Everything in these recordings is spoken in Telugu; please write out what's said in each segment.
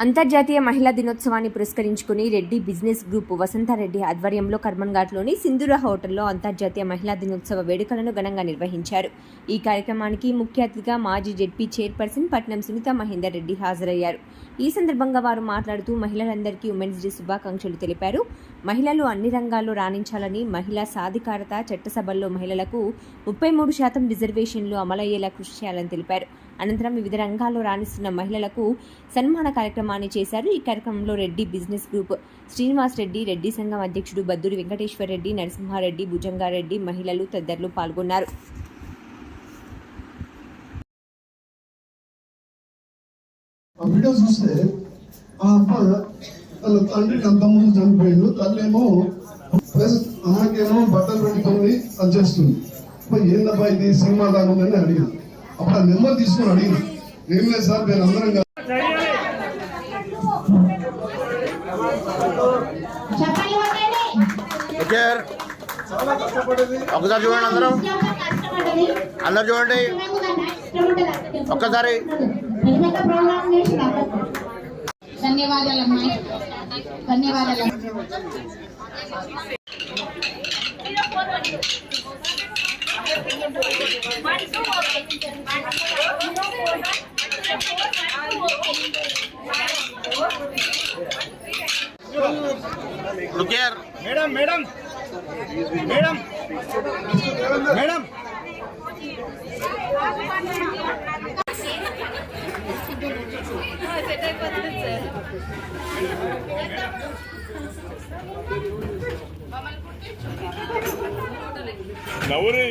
అంతర్జాతీయ మహిళా దినోత్సవాన్ని పురస్కరించుకుని రెడ్డి బిజినెస్ గ్రూప్ వసంతారెడ్డి ఆధ్వర్యంలో కర్మన్ఘాట్లోని సింధూర హోటల్లో అంతర్జాతీయ మహిళా దినోత్సవ వేడుకలను ఘనంగా నిర్వహించారు. ఈ కార్యక్రమానికి ముఖ్య అతిథిగా మాజీ జెడ్పీ చైర్పర్సన్ పట్నం సునీత మహేందర్ రెడ్డి హాజరయ్యారు. ఈ సందర్భంగా వారు మాట్లాడుతూ మహిళలందరికీ ఉమెన్స్ డే శుభాకాంక్షలు తెలిపారు. మహిళలు అన్ని రంగాల్లో రాణించాలని మహిళా సాధికారత చట్టసభల్లో మహిళలకు ముప్పై మూడు శాతం రిజర్వేషన్లు అమలయ్యేలా కృషి చేయాలని తెలిపారు. అనంతరం వివిధ రంగాల్లో రాణిస్తున్న మహిళలకు సన్మాన కార్యక్రమాన్ని చేశారు. ఈ కార్యక్రమంలో రెడ్డి బిజినెస్ గ్రూప్ శ్రీనివాస్ రెడ్డి రెడ్డి సంఘం అధ్యక్షుడు బద్దూరి వెంకటేశ్వర రెడ్డి నరసింహారెడ్డి భుజంగారెడ్డి మహిళలు తదితరులు పాల్గొన్నారు. ఆ వీడియో చూస్తే ఆ అమ్మ తన తండ్రికి అంత ముందు చనిపోయిండు. తల్లేమో ప్లస్ ఆమెకేమో బట్టలు పెట్టుకొని అది చేస్తుంది. అబ్బా ఏందబ్బా ఇది సినిమా లాగా ఉందని అడిగిన అప్పుడు ఆ నెంబర్ తీసుకొని అడిగిన ఏం లేదు సార్ నేను అందరం ఒకసారి చూడండి అందరం. అందరు చూడండి? ఒక్కసారి. పెద్ద ప్రోగ్రామ్ చేసి రావద్దు. ధన్యవాదాలమ్మా ధన్యవాదాలు ఓకేర్ మేడం మేడం మేడం మేడం నవ్వురి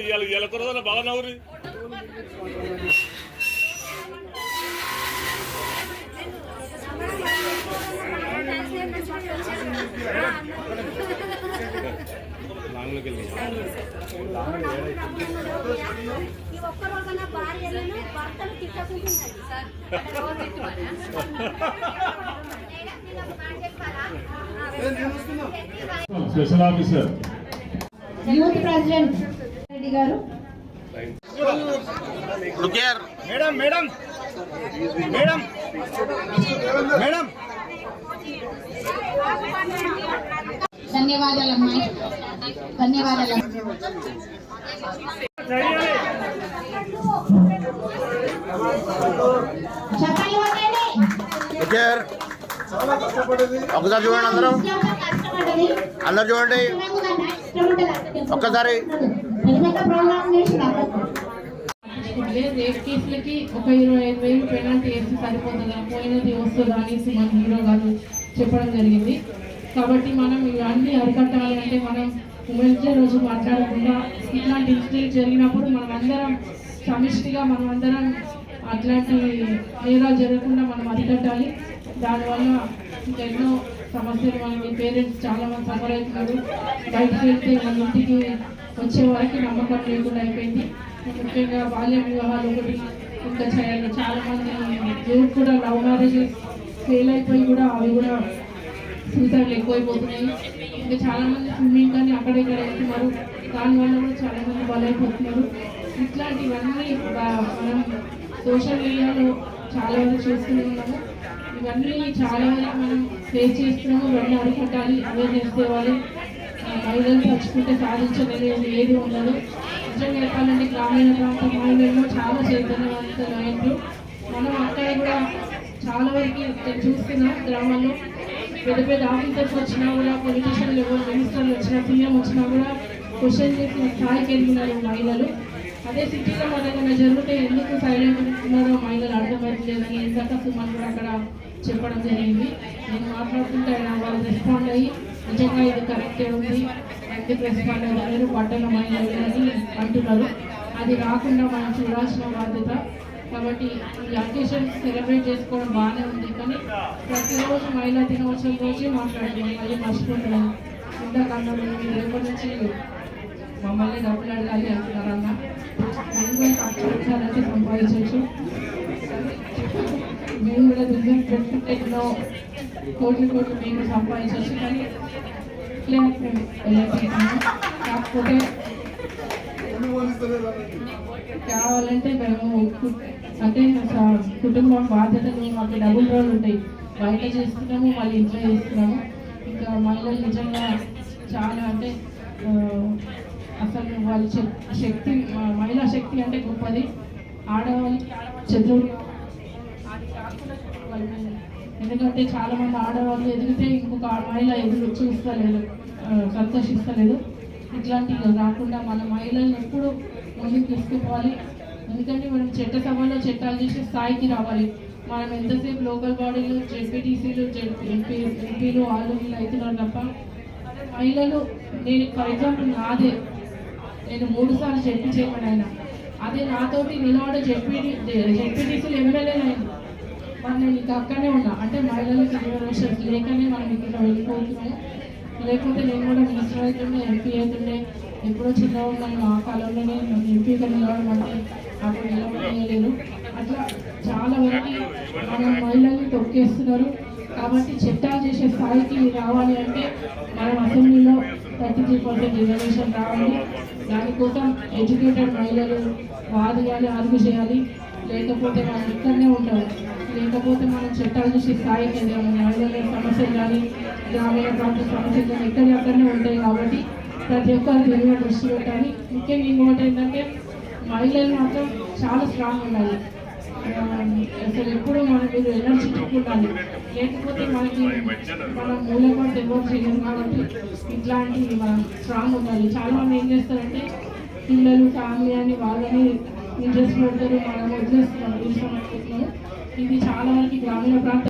ఒక్క రోజున బాగా నవ్వురి ఈ ఒక్క రోజున భార్యలను భర్తలు తిట్టకుంటుందండి special officer youth president Reddy గారు. ఓకేర్ మేడం మేడం మేడం మేడం ధన్యవాదాలమ్మా ధన్యవాదాలు చెప్పండి కష్టపడేది ఒకసారి చూడండి అందరం. అందరు చూడండి? ఒక్కసారి. రేప్ కేసులకి ఒక ఇరవై ఐదు వేలు పెనాల్టీ వేసి సరిపోతుందా? పోయినది వస్తుందా అనేసి మన హీరో గారు చెప్పడం జరిగింది. కాబట్టి మనం ఇవన్నీ అరికట్టాలి అంటే మనం ఉమెన్స్ డే రోజు మాట్లాడకుండా ఇట్లాంటి ఇన్సిడెంట్ జరిగినప్పుడు మనమందరం సమిష్టిగా మనమందరం అట్లాంటి నేరాలు జరగకుండా మనం అరికట్టాలి. దానివల్ల ఇంకా ఎన్నో సమస్యలు మనకి పేరెంట్స్ చాలా మంది సఫర్ అవుతున్నారు. బయటకు వెళ్తే మన ఇంటికి వచ్చే వరకు నమ్మకం లేకుండా అయిపోయింది. ముఖ్యంగా బాల్య వివాహాలు ఒకటి ఇంకా చేయాలి. చాలామంది యూత్ కూడా లవ్ మ్యారేజెస్ ఫెయిల్ అయిపోయి కూడా అవి కూడా సూసైడ్లు ఎక్కువైపోతున్నాయి. ఇంకా చాలామంది స్విమ్మింగ్ కానీ అక్కడ ఇక్కడ వెళ్తున్నారు దానివల్ల కూడా చాలా మంది బలైపోతున్నారు ఇట్లాంటివన్నీ మనం సోషల్ మీడియాలో చాలా వరకు చూస్తూనే ఉన్నాము. ఇవన్నీ చాలా వరకు మనం ఫేస్ చేస్తున్నాము. ఇవన్నీ అరికట్టాలి అవేర్నెస్ తేవాలి మహిళలు తలుచుకుంటే సాధించలేదు ఏది ఉండదు. నిజంగా చెప్పాలంటే గ్రామీణ ప్రాంత మహిళల్లో చాలా చైతన్యవంతులు మనం అక్కడ కూడా చాలా వరకు చూస్తున్నాం గ్రామాల్లో. పెద్ద పెద్ద ఆఫీసర్స్ వచ్చినా కూడా పొలిటీషియన్లు లెవెల్ మినిస్టర్లు వచ్చినా సీఎం వచ్చినా కూడా క్వశ్చన్ చేసిన స్థాయికి వెళ్ళినారు మహిళలు. అదే సిటీలో మన ఏదైనా జరిగితే ఎందుకు సైలెంట్ ఉన్నారో మహిళలు అర్థమవుతలేదని ఇందాక సుమన్ కూడా అక్కడ చెప్పడం జరిగింది. నేను మాట్లాడుతుంటే వాళ్ళు రెస్పాండ్ అయ్యి నిజంగా ఇది కరెక్టే ఉంది? ఎందుకు రెస్పాండ్ అయ్యారు పట్టణ మహిళలు అని అంటున్నారు? అది రాకుండా మనం చూడాల్సిన బాధ్యత కాబట్టి ఈ అకేషన్ సెలబ్రేట్ చేసుకోవడం బాగానే ఉంది. కానీ ప్రతిరోజు మహిళా దినోత్సవం రోజే మాట్లాడుతున్నాం. మళ్ళీ మర్చిపోతున్నాం ఇందాక అన్నారు మీరు రేపటి నుంచి మమ్మల్ని డబ్బులు అడగాలి అంటున్నారన్న మేము కూడా తక్కువ వచ్చారంటే సంపాదించవచ్చు. మేము కూడా దుర్గం పెట్టుకుంటే ఎన్నో కోట్లు కోట్లు మేము సంపాదించవచ్చు. కానీ ఇట్లే మేము వెళ్ళకపోతున్నాము కాకపోతే కావాలంటే మేము అంటే కుటుంబం బాధ్యతలు మాకు డబుల్ రోల్ ఉంటాయి. బయట చేస్తున్నాము మళ్ళీ ఇంట్లో చేస్తున్నాము. ఇంకా మహిళలు నిజంగా చాలా అంటే అసలు వాళ్ళ శక్తి మహిళా శక్తి అంటే గొప్పది. ఆడవాళ్ళకి చదువు అది కాకుండా ఎందుకంటే చాలా మంది ఆడవాళ్ళు ఎదిగితే ఇంకొక మహిళ ఎదురు చూస్తలేదు సంతోషిస్తలేదు. ఇట్లాంటివి రాకుండా మన మహిళలను ఎప్పుడు ముందుకు తీసుకుపోవాలి. ఎందుకంటే మనం చట్టసభలో చట్టాలు చేసే స్థాయికి రావాలి. మనం ఎంతసేపు లోకల్ బాడీలు జెడ్పీటీసీలు ఎంపీ ఎంపీలు వాళ్ళు వీళ్ళు అవుతున్నారు తప్ప మహిళలు నేను ఫర్ ఎగ్జాంపుల్ నాదే. నేను మూడు సార్లు జడ్పీ చైర్మన్ అయినా. అదే నాతోటి నిలబడ జెడ్పీటీ జెడ్పీటీసీలు ఎమ్మెల్యేలు అయినా. మరి నేను ఇక అక్కడనే ఉన్నా. అంటే మహిళలకు రిజర్వేషన్స్ లేకనే మనం ఇక్కడ వెళ్ళిపోతున్నాము. లేకపోతే నేను కూడా మినిస్టర్ అవుతుండే ఎంపీ అవుతుండే. ఎప్పుడో చిన్నగా ఉన్నాను మా కాలంలోనే ఎంపీగా నిలవడం అంటే అప్పుడు నిలవలేదు అట్లా చాలా వరకు మన మహిళల్ని తొక్కేస్తున్నారు. కాబట్టి చట్టాలు చేసే స్థాయికి రావాలి అంటే మనం అసెంబ్లీలో థర్టీ త్రీ పర్సెంట్ రిజర్వేషన్ రావాలి. దానికోసం ఎడ్యుకేటెడ్ మహిళలు వాదియాలి అరుగు చేయాలి. లేకపోతే మనం ఇక్కడనే ఉంటాం లేకపోతే మనం చట్టాలు చేసే స్థాయికి మహిళల సమస్యలు కానీ గ్రామీణ ప్రాంత సమస్యలు కానీ ఎక్కడి అక్కడనే ఉంటాయి కాబట్టి ప్రతి ఒక్కరు దీని మీద దృష్టి పెట్టాలి ముఖ్యంగా ఇంకోటి ఏంటంటే మహిళలు మాత్రం చాలా స్ట్రాంగ్ ఉండాలి. అసలు ఎప్పుడు మనం మీరు ఎనర్జీ ఉండాలి. లేకపోతే మనకి మనం మూలపడి ఎవరు చేయరు కాబట్టి ఇట్లాంటి మనం స్ట్రాంగ్ ఉండాలి. చాలా మంది ఏం చేస్తారంటే పిల్లలు ఫ్యామిలీ అని వాళ్ళని ఇంట్రెస్ట్ పెడతారు మనం వదిలేస్తున్నాం చూస్తాం అనుకుంటున్నాము ఇది చాలా వరకు గ్రామీణ ప్రాంతం.